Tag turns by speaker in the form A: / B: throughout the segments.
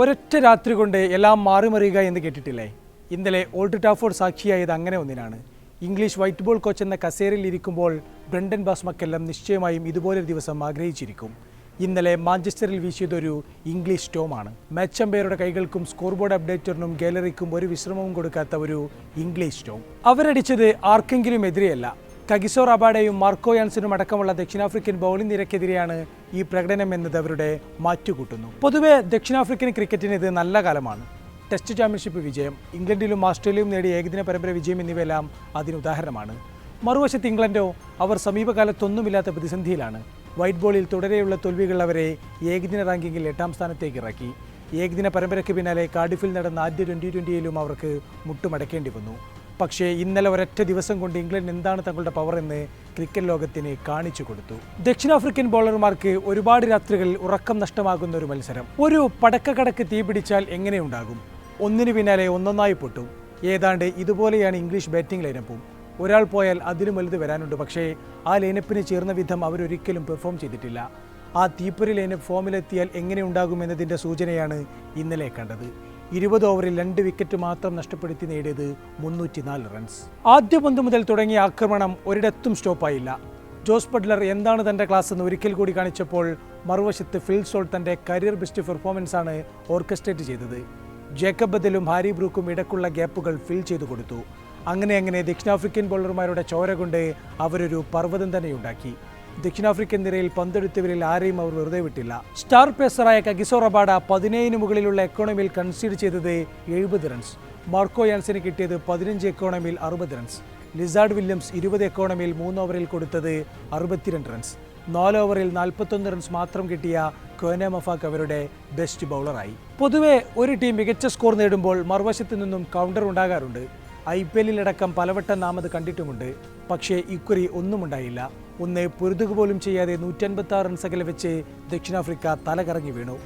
A: ഒരൊറ്റ രാത്രി കൊണ്ട് എല്ലാം മാറിമറിയുക എന്ന് കേട്ടിട്ടില്ലേ? ഇന്നലെ ഓൾഡ് ടാഫോർഡ് സാക്ഷിയായത് അങ്ങനെ ഒന്നിനാണ്. ഇംഗ്ലീഷ് വൈറ്റ് ബോൾ കോച്ച് എന്ന കസേരയിൽ ഇരിക്കുമ്പോൾ ബ്രണ്ടൻ ബാസ്മക്കെല്ലാം നിശ്ചയമായും ഇതുപോലൊരു ദിവസം ആഗ്രഹിച്ചിരിക്കും. ഇന്നലെ മാഞ്ചസ്റ്ററിൽ വീശിയതൊരു ഇംഗ്ലീഷ് സ്റ്റോമാണ് മാച്ച് അമ്പയറുടെ കൈകൾക്കും സ്കോർ ബോർഡ് അപ്ഡേറ്ററിനും ഗാലറിക്കും ഒരു വിശ്രമവും കൊടുക്കാത്ത ഒരു ഇംഗ്ലീഷ് സ്റ്റോം അവരടിച്ചത് ആർക്കെങ്കിലും എതിരെയല്ല. കഗിസോർ അബാഡയും മാർക്കോ യാൻസിനും അടക്കമുള്ള ദക്ഷിണാഫ്രിക്കൻ ബൗളിംഗ് നിരക്കെതിരെയാണ് ഈ പ്രകടനം എന്നത് അവരുടെ മാറ്റുകൂട്ടുന്നു. പൊതുവെ ദക്ഷിണാഫ്രിക്കൻ ക്രിക്കറ്റിന് ഇത് നല്ല കാലമാണ്. ടെസ്റ്റ് ചാമ്പ്യൻഷിപ്പ് വിജയം ഇംഗ്ലണ്ടിലും ഓസ്ട്രേലിയയും നേടിയ ഏകദിന പരമ്പര വിജയം എന്നിവയെല്ലാം അതിന് ഉദാഹരണമാണ്. മറുവശത്ത് ഇംഗ്ലണ്ടോ അവർ സമീപകാലത്തൊന്നുമില്ലാത്ത പ്രതിസന്ധിയിലാണ്. വൈറ്റ് ബോളിൽ തുടരെയുള്ള തോൽവികൾ അവരെ ഏകദിന റാങ്കിങ്ങിൽ എട്ടാം സ്ഥാനത്തേക്ക് ഇറക്കി. ഏകദിന പരമ്പരയ്ക്ക് പിന്നാലെ കാർഡിഫിൽ നടന്ന ആദ്യ ട്വന്റി ട്വന്റിയിലും അവർക്ക് മുട്ടുമടക്കേണ്ടി വന്നു. പക്ഷേ ഇന്നലെ ഒരൊറ്റ ദിവസം കൊണ്ട് ഇംഗ്ലണ്ട് എന്താണ് തങ്ങളുടെ പവർ എന്ന് ക്രിക്കറ്റ് ലോകത്തിന് കാണിച്ചു കൊടുത്തു. ദക്ഷിണാഫ്രിക്കൻ ബോളർമാർക്ക് ഒരുപാട് രാത്രികളിൽ ഉറക്കം നഷ്ടമാകുന്ന ഒരു മത്സരം. ഒരു പടക്കക്കടക്ക് തീ പിടിച്ചാൽ എങ്ങനെയുണ്ടാകും ഒന്നിനു പിന്നാലെ ഒന്നൊന്നായി പൊട്ടും. ഏതാണ്ട് ഇതുപോലെയാണ് ഇംഗ്ലീഷ് ബാറ്റിംഗ് ലൈനപ്പും ഒരാൾ പോയാൽ അതിലും വലുത് വരാനുണ്ട്. പക്ഷേ ആ ലൈനപ്പിന് ചേർന്ന വിധം അവരൊരിക്കലും പെർഫോം ചെയ്തിട്ടില്ല. ആ തീപ്പൊരി ലൈനപ്പ് ഫോമിലെത്തിയാൽ എങ്ങനെയുണ്ടാകുമെന്നതിന്റെ സൂചനയാണ് ഇന്നലെ കണ്ടത്. ഇരുപത് ഓവറിൽ രണ്ട് വിക്കറ്റ് മാത്രം നഷ്ടപ്പെടുത്തി നേടിയത് മുന്നൂറ്റിനാല് റൺസ്. ആദ്യ പന്ത് മുതൽ തുടങ്ങിയ ആക്രമണം ഒരിടത്തും സ്റ്റോപ്പായില്ല. ജോസ് ബട്ട്ലർ എന്താണ് തന്റെ ക്ലാസ് എന്ന് ഒരിക്കൽ കൂടി കാണിച്ചപ്പോൾ മറുവശത്ത് ഫിൽ സോൾ തന്റെ കരിയർ ബെസ്റ്റ് പെർഫോമൻസ് ആണ് ഓർക്കസ്ട്രേറ്റ് ചെയ്തത്. ജേക്കബ് ബദലും ഹാരി ബ്രൂക്കും ഇടക്കുള്ള ഗ്യാപ്പുകൾ ഫിൽ ചെയ്തു കൊടുത്തു. അങ്ങനെ അങ്ങനെ ദക്ഷിണാഫ്രിക്കൻ ബോളർമാരുടെ ചോര കൊണ്ട് അവരൊരു പർവതം തന്നെ ഉണ്ടാക്കി. ദക്ഷിണാഫ്രിക്കൻ നിരയിൽ പന്തെടുത്തവരിൽ ആരെയും അവർ വെറുതെ വിട്ടില്ല. സ്റ്റാർ പേസറായ കഗിസോ റബാഡ പതിനേഴിന് മുകളിലുള്ള എക്കോണമിയിൽ കൺസീഡ് ചെയ്തത് എഴുപത് റൺസ്. മാർക്കോ യാൻസിന് കിട്ടിയത് പതിനഞ്ച് എക്കോണമിയിൽ അറുപത് റൺസ്. ലിസാർഡ് വില്യംസ് ഇരുപത് എക്കോണമിയിൽ മൂന്ന് ഓവറിൽ കൊടുത്തത് അറുപത്തിരണ്ട് റൺസ്. നാല് ഓവറിൽ നാൽപ്പത്തൊന്ന് റൺസ് മാത്രം കിട്ടിയ കോനെ മഫാക്ക് അവരുടെ ബെസ്റ്റ് ബൗളറായി. പൊതുവെ ഒരു ടീം മികച്ച സ്കോർ നേടുമ്പോൾ മറുവശത്തു നിന്നും കൗണ്ടർ ഉണ്ടാകാറുണ്ട്. ഐ പി എല്ലിലടക്കം പലവട്ടം നാം അത് കണ്ടിട്ടുമുണ്ട്. പക്ഷേ ഇക്കുറി ഒന്നും ഉണ്ടായില്ല. ഒന്ന് പൊരുതുക പോലും ചെയ്യാതെ നൂറ്റൻപത്തി ആറ് റൺസകലെ വെച്ച് ദക്ഷിണാഫ്രിക്ക തലകറങ്ങി വീണു.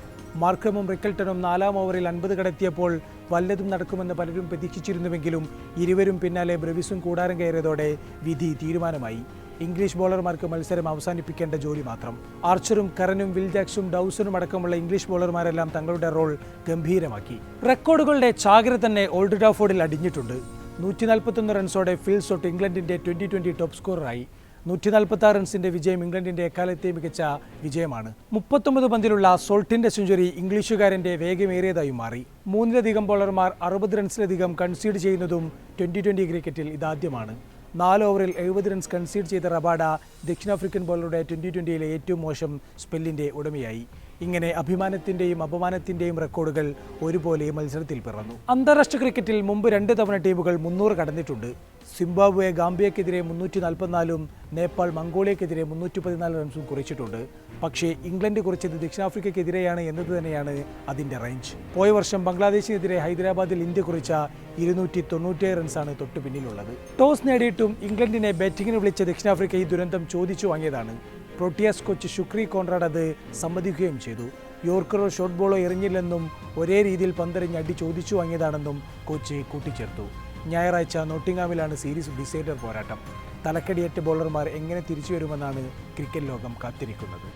A: മാർക്കമും റിക്കൽട്ടനും നാലാം ഓവറിൽ അൻപത് കടത്തിയപ്പോൾ വല്ലതും നടക്കുമെന്ന് പലരും പ്രതീക്ഷിച്ചിരുന്നുവെങ്കിലും ഇരുവരും പിന്നാലെ ബ്രവിസും കൂടാരം കയറിയതോടെ വിധി തീരുമാനമായി. ഇംഗ്ലീഷ് ബോളർമാർക്ക് മത്സരം അവസാനിപ്പിക്കേണ്ട ജോലി മാത്രം. ആർച്ചറും കറനും വിൽജാക്സും ഡൗസനും അടക്കമുള്ള ഇംഗ്ലീഷ് ബോളർമാരെല്ലാം തങ്ങളുടെ റോൾ ഗംഭീരമാക്കി. റെക്കോർഡുകളുടെ ചാകര തന്നെ ഓൾഡ് ടാഫോർഡിൽ അടിഞ്ഞിട്ടുണ്ട്. നൂറ്റി നാൽപ്പത്തൊന്ന് റൺസോടെ ഫിൽ സോട്ട് ഇംഗ്ലണ്ടിന്റെ ട്വന്റി ട്വന്റി ടോപ്പ് സ്കോററായി. നൂറ്റി നാൽപ്പത്തി ആറ് റൺസിന്റെ വിജയം ഇംഗ്ലണ്ടിന്റെ എക്കാലത്തെ മികച്ച വിജയമാണ്. മുപ്പത്തൊമ്പത് പന്തിലുള്ള സോൾട്ടിന്റെ സെഞ്ചുറി ഇംഗ്ലീഷുകാരന്റെ വേഗമേറിയതായി മാറി. മൂന്നിലധികം ബോളർമാർ അറുപത് റൺസിലധികം കൺസീഡ് ചെയ്യുന്നതും ട്വന്റി ട്വന്റി ക്രിക്കറ്റിൽ ഇതാദ്യമാണ്. നാല് ഓവറിൽ എഴുപത് റൺസ് കൺസീഡ് ചെയ്ത റബാഡ ദക്ഷിണാഫ്രിക്കൻ ബോളറുടെ ട്വന്റി ട്വന്റിയിലെ ഏറ്റവും മോശം സ്പെല്ലിന്റെ ഉടമയായി. ഇങ്ങനെ അഭിമാനത്തിന്റെയും അപമാനത്തിന്റെയും റെക്കോർഡുകൾ ഒരുപോലെ മത്സരത്തിൽ പിറന്നു. അന്താരാഷ്ട്ര ക്രിക്കറ്റിൽ മുമ്പ് രണ്ട് തവണ ടീമുകൾ മുന്നൂറ് കടന്നിട്ടുണ്ട്. സിംബാബ്വെ ഗാംബിയക്കെതിരെ മുന്നൂറ്റി നാൽപ്പത്തിനാലും നേപ്പാൾ മംഗോളിയക്കെതിരെ മുന്നൂറ്റി പതിനാല് റൺസും കുറിച്ചിട്ടുണ്ട്. പക്ഷേ ഇംഗ്ലണ്ട് കുറിച്ചത് ദക്ഷിണാഫ്രിക്കയ്ക്കെതിരെയാണ് എന്നത് തന്നെയാണ് അതിന്റെ റേഞ്ച്. പോയ വർഷം ബംഗ്ലാദേശിനെതിരെ ഹൈദരാബാദിൽ ഇന്ത്യ കുറിച്ച ഇരുന്നൂറ്റി തൊണ്ണൂറ്റേഴ് റൺസാണ് തൊട്ടു പിന്നിലുള്ളത്. ടോസ് നേടിയിട്ടും ഇംഗ്ലണ്ടിനെ ബാറ്റിങ്ങിന് വിളിച്ച ദക്ഷിണാഫ്രിക്ക ഈ ദുരന്തം ചോദിച്ചു വാങ്ങിയതാണ്. പ്രോട്ടിയാസ് കോച്ച് ശുക്രി കോൺറാഡ് അത് സമ്മതിക്കുകയും ചെയ്തു. യോർക്കറോ ഷോട്ട് ബോളോ എറിഞ്ഞില്ലെന്നും ഒരേ രീതിയിൽ പന്തെറിഞ്ഞ് അടി ചോദിച്ചു വാങ്ങിയതാണെന്നും കോച്ച് കൂട്ടിച്ചേർത്തു. ഞായറാഴ്ച നോട്ടിംഗാമിലാണ് സീരീസ് ഡിസൈഡർ പോരാട്ടം. തലക്കടിയേറ്റ ബോളർമാർ എങ്ങനെ തിരിച്ചു വരുമെന്നാണ് ക്രിക്കറ്റ് ലോകം കാത്തിരിക്കുന്നത്.